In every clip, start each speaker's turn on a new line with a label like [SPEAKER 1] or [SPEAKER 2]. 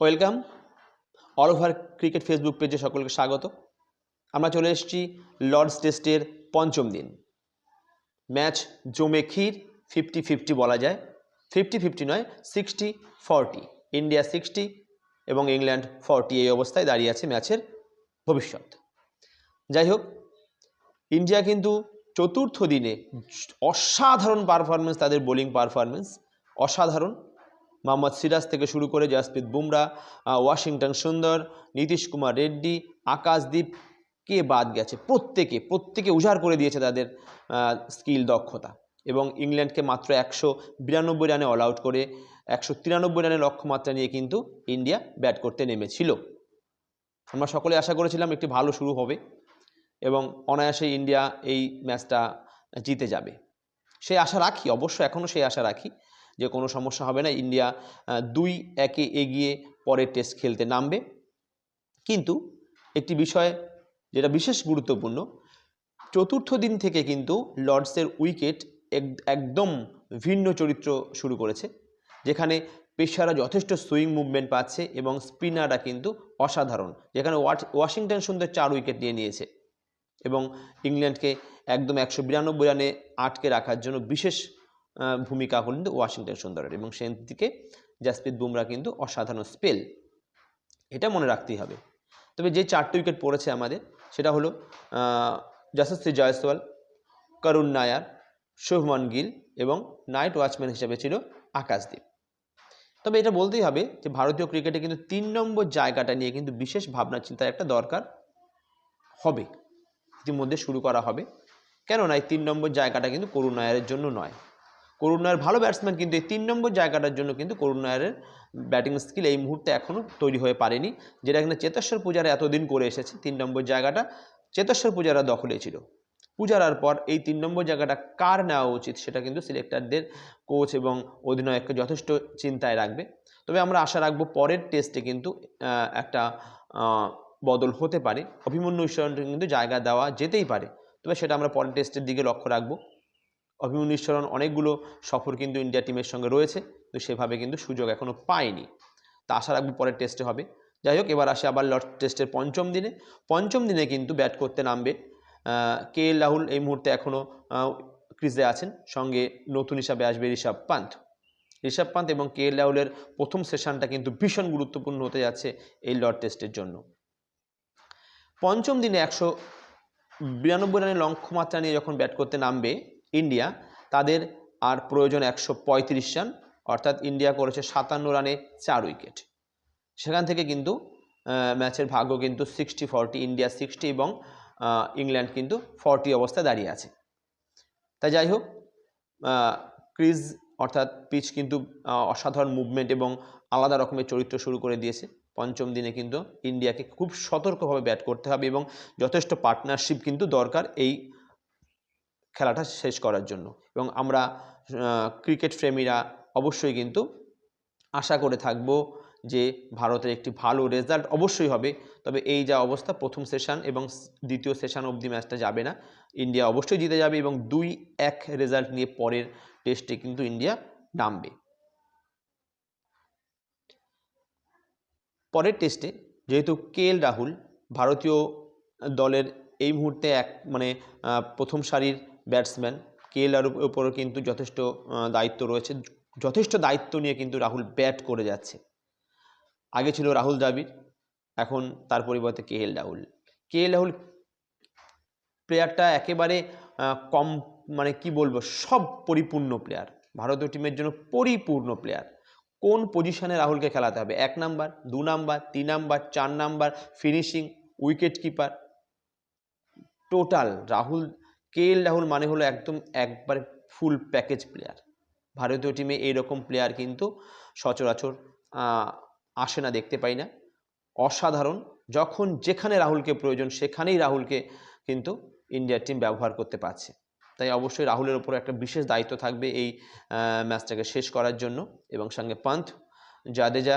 [SPEAKER 1] Welcome. All over cricket Facebook পেজে সকলকে স্বাগত। আমরা চলে এসেছি লর্ডস টেস্টের পঞ্চম দিন। ম্যাচ জমে ক্ষীর, ফিফটি ফিফটি বলা যায়। ফিফটি ফিফটি নয়, সিক্সটি ফর্টি। ইন্ডিয়া সিক্সটি এবং ইংল্যান্ড ফর্টি এই অবস্থায় দাঁড়িয়ে আছে ম্যাচের ভবিষ্যৎ। যাই হোক, ইন্ডিয়া কিন্তু চতুর্থ দিনে অসাধারণ পারফরমেন্স তাদের বোলিং পারফরমেন্স অসাধারণ। মোহাম্মদ সিরাজ থেকে শুরু করে জাসপ্রীত বুমরা ওয়াশিংটন সুন্দর, নীতিশ কুমার রেড্ডি, আকাশদীপ, কে বাদ গেছে? প্রত্যেকে প্রত্যেকে উজাড় করে দিয়েছে তাদের স্কিল দক্ষতা। এবং ইংল্যান্ডকে মাত্র একশো বিরানব্বই রানে অল আউট করে, একশো তিরানব্বই রানের লক্ষ্যমাত্রা নিয়ে কিন্তু ইন্ডিয়া ব্যাট করতে নেমেছিল। আমরা সকলে আশা করেছিলাম একটি ভালো শুরু হবে এবং অনায়াসে ইন্ডিয়া এই ম্যাচটা জিতে যাবে। সেই আশা রাখি, অবশ্য এখনও সেই আশা রাখি। যে কোনো সমস্যা হবে না। ইন্ডিয়া দুই একে এগিয়ে পরের টেস্ট খেলতে নামবে। কিন্তু একটি বিষয় যেটা বিশেষ গুরুত্বপূর্ণ, চতুর্থ দিন থেকে কিন্তু লর্ডসের উইকেট এক- একদম ভিন্ন চরিত্র শুরু করেছে, যেখানে পেশারা যথেষ্ট সুইং মুভমেন্ট পাচ্ছে এবং স্পিনাররা কিন্তু অসাধারণ, যেখানে ওয়াশিংটন সুন্দর চার উইকেট নিয়ে নিয়েছে এবং ইংল্যান্ডকে একদম একশো বিরানব্বই রানে আটকে রাখার জন্য বিশেষ আহ, হল কিন্তু ওয়াশিংটন সুন্দরের এবং সেন দিকে জাসপ্রীত বুমরা কিন্তু অসাধারণ স্পেল এটা মনে রাখতেই হবে। তবে যে চারটে উইকেট পড়েছে আমাদের সেটা হলো যশস্বী জয়সওয়াল করুণ নায়ার শুভমান গিল এবং নাইট ওয়াচম্যান হিসেবে ছিল আকাশদীপ। তবে এটা বলতেই হবে যে ভারতীয় ক্রিকেটে কিন্তু তিন নম্বর জায়গাটা নিয়ে কিন্তু বিশেষ ভাবনা চিন্তার একটা দরকার হবে। ইতিমধ্যে শুরু করা হবে। কেননা এই তিন নম্বর জায়গাটা কিন্তু করুণ নায়ারের জন্য নয়। করুণ নায়ার ভালো ব্যাটসম্যান কিন্তু এই তিন নম্বর জায়গাটার জন্য কিন্তু করুণ ব্যাটিং স্কিল এই মুহূর্তে এখনও তৈরি হয়ে পারেনি, যেটা কিনা চেতেশ্বর পূজারা এতদিন করে এসেছে, তিন নম্বর জায়গাটা চেতেশ্বর পূজারা দখলে ছিল। পূজারার পর এই তিন নম্বর জায়গাটা কার নেওয়া উচিত সেটা কিন্তু সিলেক্টারদের কোচ এবং অধিনায়ককে যথেষ্ট চিন্তায় রাখবে। তবে আমরা আশা রাখব পরের টেস্টে কিন্তু একটা বদল হতে পারে। অভিমন্যু ঈশ্বরণকে কিন্তু জায়গা দেওয়া যেতেই পারে। তবে সেটা আমরা পরের টেস্টের দিকে লক্ষ্য রাখব। অভিমন্যু ঈশ্বরণ অনেকগুলো সফর কিন্তু ইন্ডিয়া টিমের সঙ্গে রয়েছে, তো সেভাবে কিন্তু সুযোগ এখনও পায়নি। তা আশা রাখব পরের টেস্টে হবে। যাই হোক, এবার আসে আবার লর্ড টেস্টের পঞ্চম দিনে। পঞ্চম দিনে কিন্তু ব্যাট করতে নামবে কে এল রাহুল এই মুহূর্তে এখনও ক্রিজে আছেন। সঙ্গে নতুন হিসাবে আসবে ঋষভ পান্থ ঋষভ পান্থ এবং কে এল রাহুলের প্রথম সেশনটা কিন্তু ভীষণ গুরুত্বপূর্ণ হতে যাচ্ছে এই লর্ড টেস্টের জন্য। পঞ্চম দিনে একশো বিরানব্বই রানের লক্ষ্যমাত্রা নিয়ে যখন ব্যাট করতে নামবে ইন্ডিয়া, তাদের আর প্রয়োজন একশো পঁয়ত্রিশ রান, অর্থাৎ ইন্ডিয়া করেছে সাতান্ন রানে চার উইকেট। সেখান থেকে কিন্তু ম্যাচের ভাগ্য কিন্তু সিক্সটি ফর্টি ইন্ডিয়া সিক্সটি এবং ইংল্যান্ড কিন্তু ফর্টি অবস্থায় দাঁড়িয়ে আছে। তাই যাই হোক ক্রিজ অর্থাৎ পিচ কিন্তু অসাধারণ মুভমেন্ট এবং আলাদা রকমের চরিত্র শুরু করে দিয়েছে। পঞ্চম দিনে কিন্তু ইন্ডিয়াকে খুব সতর্কভাবে ব্যাট করতে হবে এবং যথেষ্ট পার্টনারশিপ কিন্তু দরকার এই খেলাটা শেষ করার জন্য। এবং আমরা ক্রিকেট প্রেমীরা অবশ্যই কিন্তু আশা করে থাকব যে ভারতের একটি ভালো রেজাল্ট অবশ্যই হবে। তবে এই যা অবস্থা, প্রথম সেশন এবং দ্বিতীয় সেশন অবধি ম্যাচটা যাবে না। ইন্ডিয়া অবশ্যই জিতে যাবে এবং দুই এক রেজাল্ট নিয়ে পরের টেস্টে কিন্তু ইন্ডিয়া নামবে। পরের টেস্টে যেহেতু কে রাহুল, ভারতীয় দলের এই মুহূর্তে এক মানে প্রথম সারির ব্যাটসম্যান কে এল রাহুলের উপরও কিন্তু যথেষ্ট দায়িত্ব রয়েছে। যথেষ্ট দায়িত্ব নিয়ে কিন্তু রাহুল ব্যাট করে যাচ্ছে। আগে ছিল রাহুল দ্রাবিড়, এখন তার পরিবর্তে কে L Rahul. K L Rahul প্লেয়ারটা একেবারে কম মানে কি বলব, সব পরিপূর্ণ প্লেয়ার। ভারতীয় টিমের জন্য পরিপূর্ণ প্লেয়ার। কোন পজিশনে রাহুলকে খেলাতে হবে? এক নাম্বার, দু নাম্বার, তিন নাম্বার, চার number, finishing wicket keeper total Rahul K L Rahul মানে হলো একদম একবারে ফুল প্যাকেজ প্লেয়ার ভারতীয় টিমে এইরকম প্লেয়ার কিন্তু সচরাচর আসে না, দেখতে পাই না। অসাধারণ। যখন যেখানে রাহুলকে প্রয়োজন, সেখানেই রাহুলকে কিন্তু ইন্ডিয়ার টিম ব্যবহার করতে পারছে। তাই অবশ্যই রাহুলের ওপর একটা বিশেষ দায়িত্ব থাকবে এই ম্যাচটাকে শেষ করার জন্য। এবং সঙ্গে পান্থ, জাদেজা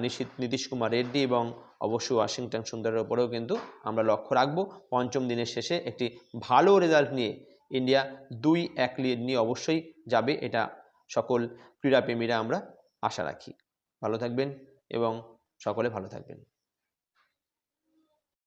[SPEAKER 1] নিশিত, নীতিশ কুমার রেড্ডি এবং অবশ্যই ওয়াশিংটন সুন্দরের ওপরেও কিন্তু আমরা লক্ষ্য রাখব। পঞ্চম দিনের শেষে একটি ভালো রেজাল্ট নিয়ে ইন্ডিয়া দুই এক লিড নিয়ে অবশ্যই যাবে। এটা সকল ক্রীড়াপ্রেমীরা আমরা আশা রাখি। ভালো থাকবেন এবং সকলে ভালো থাকবেন।